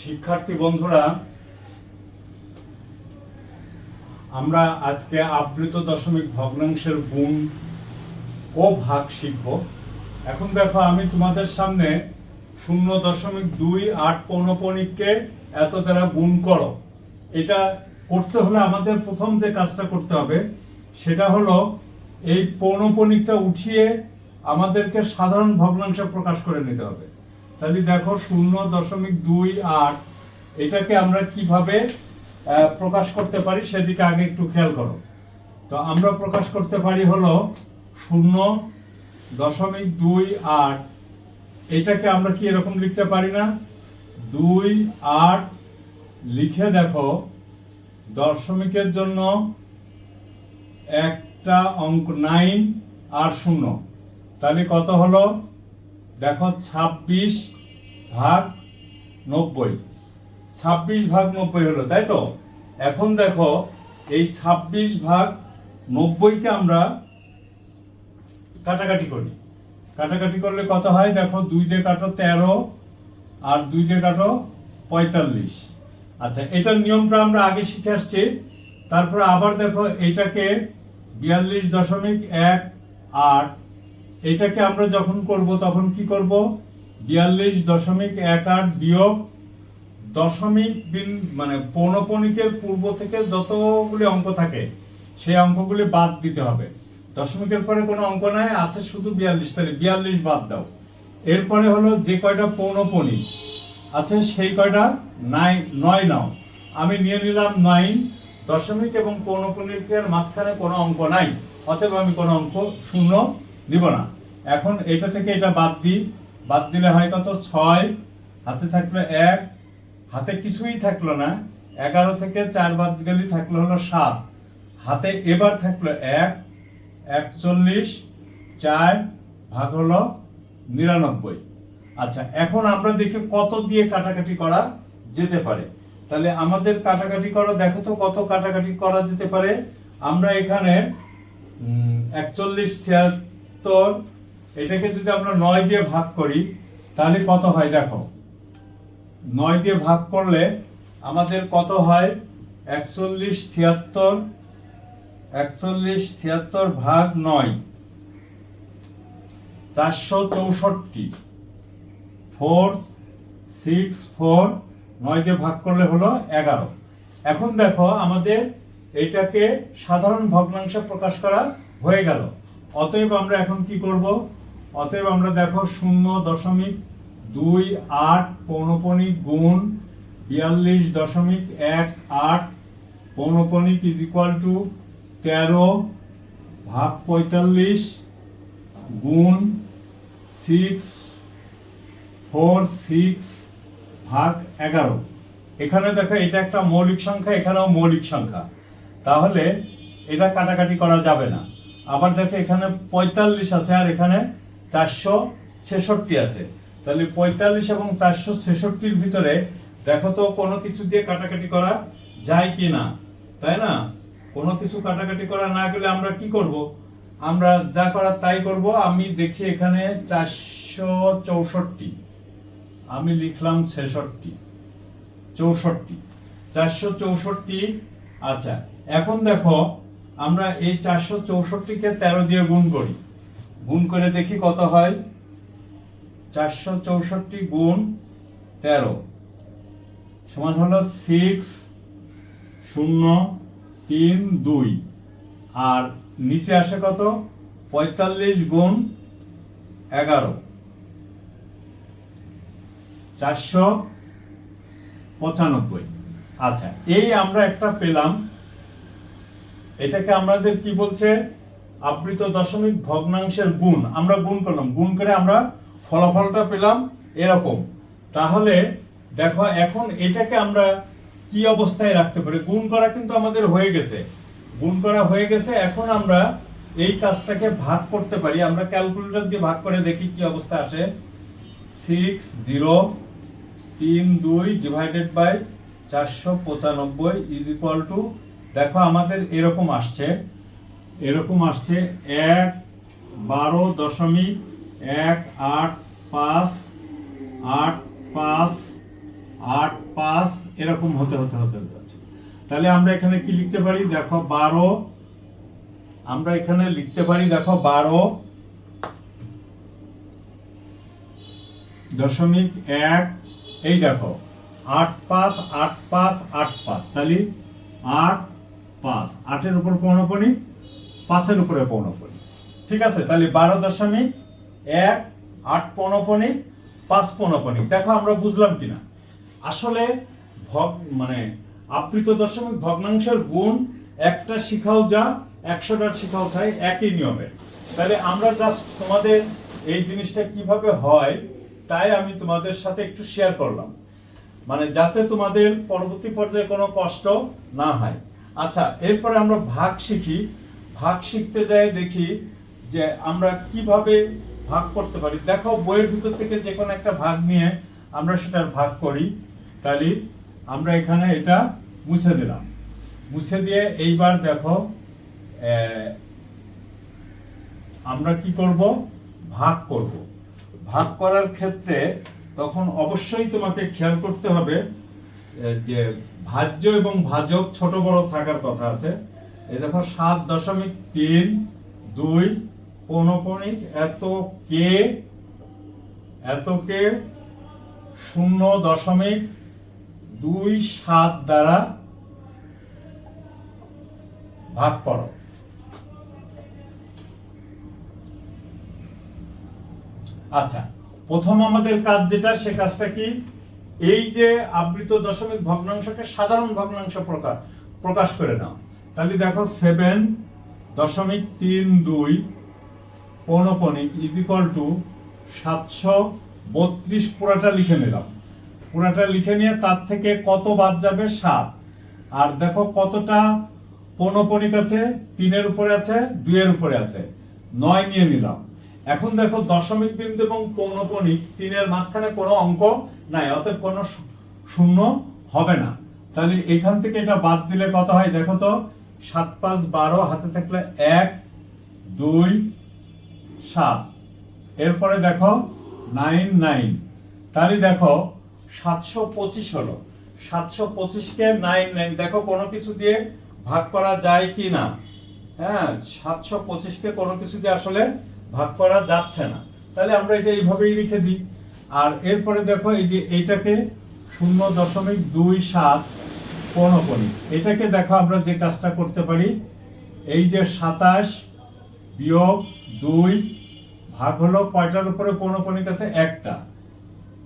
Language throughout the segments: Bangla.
শিক্ষার্থী বন্ধুরা, আমরা আজকে আবৃত দশমিক ভগ্নাংশের গুণ ও ভাগ শিখব। এখন দেখো, আমি তোমাদের সামনে শূন্য দশমিক দুই আট পৌনপণিককে এত দ্বারা গুণ করো। এটা করতে হলে আমাদের প্রথম যে কাজটা করতে হবে, সেটা হলো এই পৌনপণিকটা উঠিয়ে আমাদেরকে সাধারণ ভগ্নাংশে প্রকাশ করে নিতে হবে। তাহলে দেখো শূন্য দশমিক দুই আট, এটাকে আমরা কীভাবে প্রকাশ করতে পারি সেদিকে আগে একটু খেয়াল করো। তো আমরা প্রকাশ করতে পারি হলো শূন্য দশমিক দুই আট, এটাকে আমরা কি এরকম লিখতে পারি না? দুই আট লিখে দেখো, দশমিকের জন্য একটা অঙ্ক নাইন আর শূন্য। তাহলে কত হলো? দেখো ছাব্বিশ ভাগ নব্বই। ছাব্বিশ ভাগ নব্বই হলো, তাই তো? এখন দেখো, এই ছাব্বিশ ভাগ নব্বইকে আমরা কাটাকাটি করি। কাটাকাটি করলে কত হয়? দেখো, দুই দিয়ে কাটো তেরো, আর দুই দিয়ে কাটো পঁয়তাল্লিশ। আচ্ছা এটার নিয়মটা আমরা আগে শিখে আসছি। তারপরে আবার দেখো, এটাকে বিয়াল্লিশ দশমিক এক আট, এটাকে আমরা যখন করব, তখন কি করব? বিয়াল্লিশ দশমিক এক আট বিয়োগ দশমিক বিন মানে পৌনপণিকের পূর্ব থেকে যতগুলি অঙ্ক থাকে, সেই অঙ্কগুলি বাদ দিতে হবে। দশমিকের পরে কোনো অঙ্ক নাই, আছে শুধু বিয়াল্লিশ। তাহলে বিয়াল্লিশ বাদ দাও। এরপরে হলো যে কয়টা পৌনপণিক আছে সেই কয়টা? নাই, নয় নাও। আমি নিয়ে নিলাম নাইন দশমিক এবং পৌনপণিকের মাঝখানে কোনো অঙ্ক নাই, অতএব আমি কোনো অঙ্ক শূন্য নিব না। এখন এটা থেকে এটা বাদ দিই। বাদ দিলে হয় কত? ছয়। হাতে থাকল এক। হাতে কিছুই থাকল না। এগারো থেকে চার বাদ গেলে থাকল হলো সাত। হাতে এবার থাকল এক, একচল্লিশ, চার ভাগ হলো নিরানব্বই। আচ্ছা এখন আমরা দেখি কত দিয়ে কাটাকাটি করা যেতে পারে। তাহলে আমাদের কাটাকাটি করা, দেখো তো কত কাটাকাটি করা যেতে পারে। আমরা এখানে একচল্লিশ ছিয়াত্তর এটাকে যদি আমরা নয় দিয়ে ভাগ করি, তাহলে কত হয় দেখো? নয় দিয়ে ভাগ করলে আমাদের কত হয়? একচল্লিশ ছিয়াত্তর একচল্লিশ ছিয়াত্তর ভাগ নয়, চারশো চৌষট্টি। ফোর, সিক্স, ফোর, নয় দিয়ে ভাগ করলে হলো এগারো। এখন দেখো আমাদের এটাকে সাধারণ ভগ্নাংশে প্রকাশ করা হয়ে গেল। অতএব আমরা এখন কি করব? অতএব আমরা দেখো শূন্য দশমিক দুই আট পৌনপণিক গুণ বিয়াল্লিশ দশমিক এক আট পৌনপণিক ইজ ইকুয়াল টু তেরো ভাগ পঁয়তাল্লিশ গুণ সিক্স ফোর সিক্স ভাগ এগারো। এখানে দেখো এটা একটা মৌলিক সংখ্যা, এখানেও মৌলিক সংখ্যা। তাহলে এটা কাটাকাটি করা যাবে না। আবার দেখো এখানে পঁয়তাল্লিশ আছে আর এখানে চারশো ছেষট্টি আছে। তাহলে পঁয়তাল্লিশ এবং চারশো ছেষট্টির ভিতরে দেখো তো কোনো কিছু দিয়ে কাটাকাটি করা যায় কি না, তাই না? কোনো কিছু কাটাকাটি করা না গেলে আমরা কি করব? আমরা যা করার তাই করব। আমি দেখি এখানে চারশো চৌষট্টি। আমি লিখলাম ছেষট্টি। চৌষট্টি। চারশো চৌষট্টি আচ্ছা। এখন দেখো, আমরা এই চারশো চৌষট্টিকে তেরো দিয়ে গুণ করি। গুণ করে দেখি কত হয়? চারশো চৌষট্টি গুণ তেরো। সমান হলো সিক্স শূন্য, তিন, দুই। আর নিচে আসে কত? পঁয়তাল্লিশ গুণ এগারো। চারশো পঁচানব্বই। আচ্ছা এই আমরা একটা পেলাম। এটাকে আমাদের কি বলছে? আবৃত দশমিক ভগ্নাংশের গুণ। আমরা গুণ করলাম। গুণ করে আমরা ফলাফলটা পেলাম এরকম। তাহলে দেখো, এখন এটাকে আমরা কি অবস্থায় রাখতে পারি? গুণ করা কিন্তু আমাদের হয়ে গেছে। গুণ করা হয়ে গেছে, এখন আমরা এই কাজটাকে ভাগ করতে পারি। আমরা ক্যালকুলেটর দিয়ে ভাগ করে দেখি কি অবস্থা আসে সিক্স, জিরো, তিন, দুই ডিভাইডেড বাই চারশো পঁচানব্বই ইজ ইকুয়াল টু, দেখো আমাদের এরকম আসছে। এরকম আসছে এক বারো দশমিক এক আট পাঁচ আট পাঁচ আট পাঁচ, এরকম হতে হতে হতে হতে যাচ্ছে। তাহলে আমরা এখানে কি লিখতে পারি? দেখো বারো, আমরা এখানে লিখতে পারি, দেখো বারো দশমিক এক, এই দেখো, আট পাঁচ আট পাঁচ আট পাঁচ, তাহলে আট পাঁচ, আটের উপর পৌনপনি পাঁচের উপরে পৌনপনি। ঠিক আছে? তাহলে বারো দশমিক এক, আট পৌনপনি, পাঁচ পৌনপনি। দেখো আমরা বুঝলাম কিনা। আসলে ভগ মানে আবৃত দশমিক ভগ্নাংশের গুণ একটা শিখাও যা, একশোটা শিখাও তাই একই নিয়মে। তাহলে আমরা জাস্ট তোমাদের এই জিনিসটা কীভাবে হয়, তাই আমি তোমাদের সাথে একটু শেয়ার করলাম। মানে যাতে তোমাদের পরবর্তী পর্যায়ে কোনো কষ্ট না হয়। আচ্ছা এরপরে আমরা ভাগ শিখি। ভাগ শিখতে যাই দেখি যে আমরা কীভাবে ভাগ করতে পারি। দেখো, বইয়ের ভিতর থেকে যে কোনো একটা ভাগ নিয়ে আমরা সেটার ভাগ করি। তাহলে আমরা এখানে এটা মুছে দিলাম। মুছে দিয়ে এইবার দেখো আমরা কি করব? ভাগ করব। ভাগ করার ক্ষেত্রে তখন অবশ্যই তোমাকে খেয়াল করতে হবে যে ভাজ্য এবং ভাজক ছোট বড় থাকার কথা আছে। এই দেখো, সাত দশমিক তিন, দুই পৌনপণিক এত কে এত কে শূন্য দশমিক দুই সাত দ্বারা ভাগ করো। আচ্ছা প্রথম আমাদের কাজ যেটা, সে কাজটা কি? এই যে আবৃত দশমিক ভগ্নাংশকে সাধারণ ভগ্নাংশ প্রকাশ প্রকাশ করে নাও। তাহলে দেখো সেভেন দশমিক তিন দুই পৌনপণিক ইজ ইকুয়াল টু সাতশো বত্রিশ পুরাটা লিখে নিলাম। পুরাটা লিখে নিয়ে তার থেকে কত বাদ যাবে? সাত। আর দেখো কতটা পৌনপণিক আছে? তিনের উপরে আছে, দুইয়ের উপরে আছে। নয় নিয়ে নিলাম। এখন দেখো দশমিক বিন্দু এবং পৌনপণিক তিনের মাঝখানে কোনো অঙ্ক নাই, অতএব কোনো শূন্য হবে না। তাহলে এখান থেকে এটা বাদ দিলে কত হয়? দেখো তো সাত পাঁচ বারো হাতে থাকলে এক, দুই, সাত। এরপরে দেখো নাইন নাইন তাহলে দেখো, সাতশো পঁচিশ হলো। সাতশো পঁচিশকে নাইন নাইন দেখো, কোনো কিছু দিয়ে ভাগ করা যায় কি না? হ্যাঁ সাতশো পঁচিশকে কোনো কিছু দিয়ে আসলে ভাগ করা যাচ্ছে না। তাহলে আমরা এটা এইভাবেই লিখে দিই। আর এরপরে দেখো, এই যে এইটাকে শূন্য দশমিক দুই সাত পৌনপণি এটাকে দেখো আমরা যে কাজটা করতে পারি, এই যে সাতাশ বিয়োগ দুই ভাগ হলো কয়টার উপরে পৌনপণিক আছে একটা।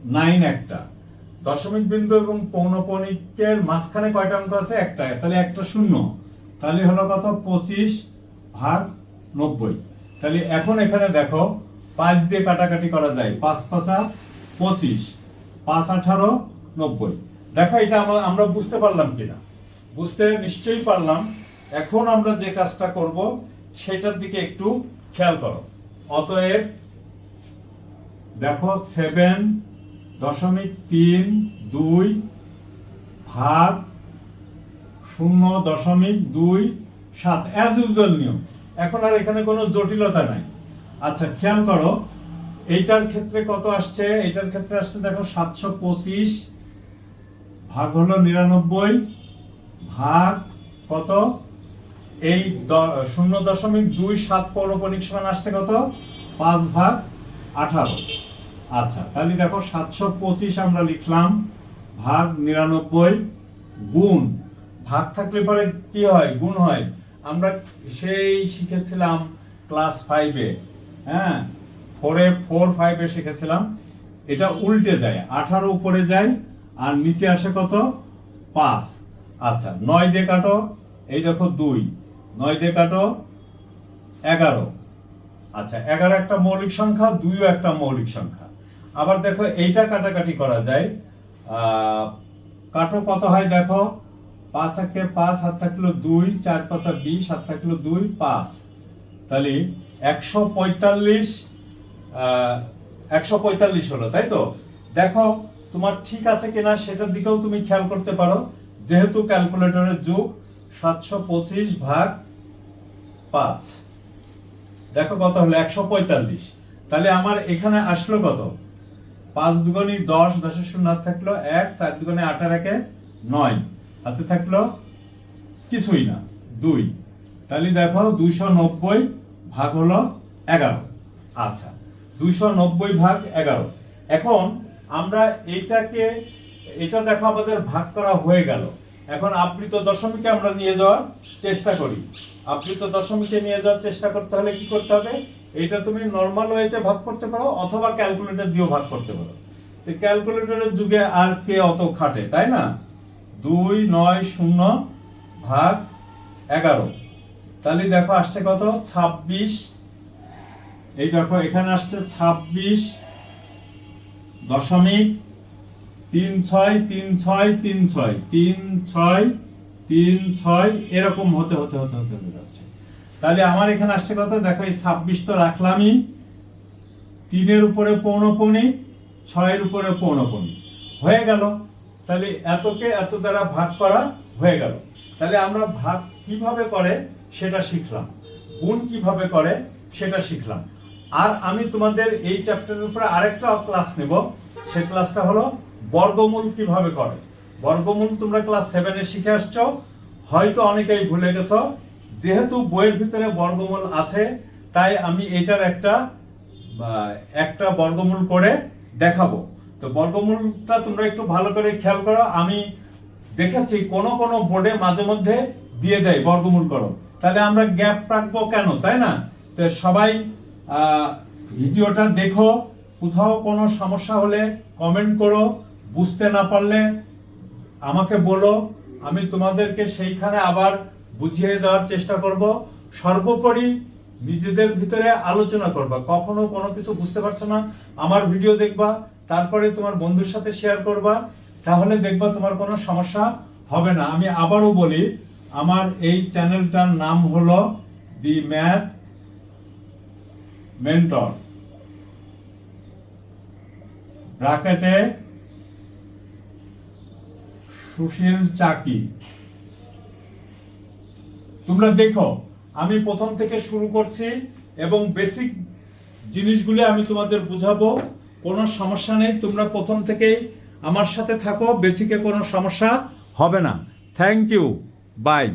নাইন একটা। দশমিক বিন্দু এবং পৌনপণিকের মাঝখানে কয়টা অঙ্ক আছে? একটা। তাহলে একটা শূন্য। তাহলে হলো কত? পঁচিশ ভাগ নব্বই। তাহলে এখন এখানে দেখো, পাঁচ দিয়ে কাটাকাটি করা যায়। পাঁচ পাঁচা পঁচিশ, পাঁচ আঠারো, নব্বই। দেখো, এটা আমরা আমরা বুঝতে পারলাম কিনা? বুঝতে নিশ্চয়ই পারলাম। এখন আমরা যে কাজটা করব, সেটার দিকে একটু খেয়াল করো। অতএব, দেখো সেভেন দশমিক তিন দুই ভাগ শূন্য দশমিক দুই সাত অ্যাজ ইউজুয়াল নিয়ম। এখন আর এখানে কোনো জটিলতা নাই। আচ্ছা খেয়াল করো, এইটার ক্ষেত্রে কত আসছে? এটার ক্ষেত্রে আসছে, দেখো, সাতশো পঁচিশ ভাগ হলো নিরানব্বই, ভাগ কত? এই শূন্য দশমিক দুই সাত পৌরপণিক সমান আসছে কত? পাঁচ ভাগ আঠারো। আচ্ছা তাহলে দেখো সাতশো পঁচিশ আমরা লিখলাম, ভাগ নিরানব্বই গুণ। ভাগ থাকলে পরে কি হয়? গুণ হয়। আমরা সেই শিখেছিলাম ক্লাস ফাইভে হ্যাঁ? ফোরে ফোর ফাইভে শিখেছিলাম। এটা উল্টে যায়, আঠারো উপরে যায় আর নিচে আসে কত? পাঁচ। আচ্ছা নয় দিয়ে কাটো, এই দেখো দুই। নয় দিয়ে কাটো, এগারো। আচ্ছা এগারো একটা মৌলিক সংখ্যা, দুইও একটা মৌলিক সংখ্যা। আবার দেখো এইটা কাটাকাটি করা যায়। কাটো কত হয় দেখো? পাঁচ একে পাঁচ হাত থাকল দুই, চার পাঁচা বিশ হাত থাকল দুই, পাঁচ। তাহলে একশো পঁয়তাল্লিশ একশো পঁয়তাল্লিশ হলো, তাই তো? দেখো তোমার ঠিক আছে কিনা সেটার দিকেও তুমি খেয়াল করতে পারো। যেহেতু ক্যালকুলেটরের যুগ, সাতশো পঁচিশ ভাগ পাঁচ। দেখো কত হলো? একশো পঁয়তাল্লিশ। তাহলে আমার এখানে আসলো কত? পাঁচ দুগুণী দশ দশের শূন্য থাকল এক, চার দুগুণে আঠার একে নয়। হাতে থাকল কিছুই না, দুই। তাহলে দেখো দুইশো নব্বই ভাগ হলো এগারো। আচ্ছা দুইশো নব্বই ভাগ এগারো। এখন আমরা এইটাকে, এটা দেখো আমাদের ভাগ করা হয়ে গেল। এখন আবৃত দশমিকে আমরা নিয়ে যাওয়ার চেষ্টা করি। আবৃত দশমিকে নিয়ে যাওয়ার চেষ্টা করতে হলে কি করতে হবে? এটা তুমি নর্মাল ওয়েতে ভাগ করতে পারো অথবা ক্যালকুলেটর দিয়েও ভাগ করতে পারো। তো ক্যালকুলেটরের যুগে আর কে অত খাটে, তাই না? দুই, নয়, শূন্য ভাগ এগারো। তাহলে দেখো আসছে কত? ছাব্বিশ। এই দেখো, এখানে আসছে ছাব্বিশ দশমিক তিন ছয় তিন ছয় তিন ছয় তিন ছয় তিন ছয়, এরকম হতে হতে হতে হতে হতে যাচ্ছে। তাহলে আমার এখানে আসছে কত? দেখো, এই ছাব্বিশ তো রাখলামই। তিনের উপরে পৌনপনি, ছয়ের উপরে পৌনপনি। হয়ে গেল। তাহলে এতকে এত দ্বারা ভাগ করা হয়ে গেল। তাহলে আমরা ভাগ কীভাবে করে? সেটা শিখলাম। গুণ কীভাবে করে? সেটা শিখলাম। আর আমি তোমাদের এই চ্যাপ্টারের উপরে আরেকটা ক্লাস নেব। সে ক্লাসটা হলো বর্গমূল কীভাবে করে। বর্গমূল তোমরা ক্লাস সেভেনে শিখে আসছো। হয়তো অনেকেই ভুলে গেছো, যেহেতু বইয়ের ভিতরে বর্গমূল আছে, তাই আমি এটার একটা একটা বর্গমূল করে দেখাবো। তো বর্গমূলটা তোমরা একটু ভালো করে খেয়াল করো। আমি দেখেছি কোনো কোনো বোর্ডে মাঝে মধ্যে দিয়ে দেয় বর্গমূল করো। তাহলে আমরা গ্যাপ রাখব কেন, তাই না? তো সবাই ভিডিওটা দেখো, কোথাও কোনো সমস্যা হলে কমেন্ট করো, বুঝতে না পারলে আমাকে বলো, আমি তোমাদেরকে সেইখানে আবার বুঝিয়ে দেওয়ার চেষ্টা করব। সর্বোপরি নিজেদের ভিতরে আলোচনা করবা, কখনো কোনো কিছু বুঝতে পারছ না, আমার ভিডিও দেখবা, তারপরে তোমার বন্ধুর সাথে শেয়ার করবা, তাহলে দেখবা তোমার কোনো সমস্যা হবে না। আমি আবারও বলি, আমার এই চ্যানেলটার নাম হলো দি ম্যাথ মেন্টর। ব্রাকেটে সুশীল চাকি। তোমরা দেখো, আমি প্রথম থেকে শুরু করছি এবং বেসিক জিনিসগুলো আমি তোমাদের বুঝাবো। কোনো সমস্যা নেই, তোমরা প্রথম থেকেই আমার সাথে থাকো বেসিকে কোনো সমস্যা হবে না। Thank you by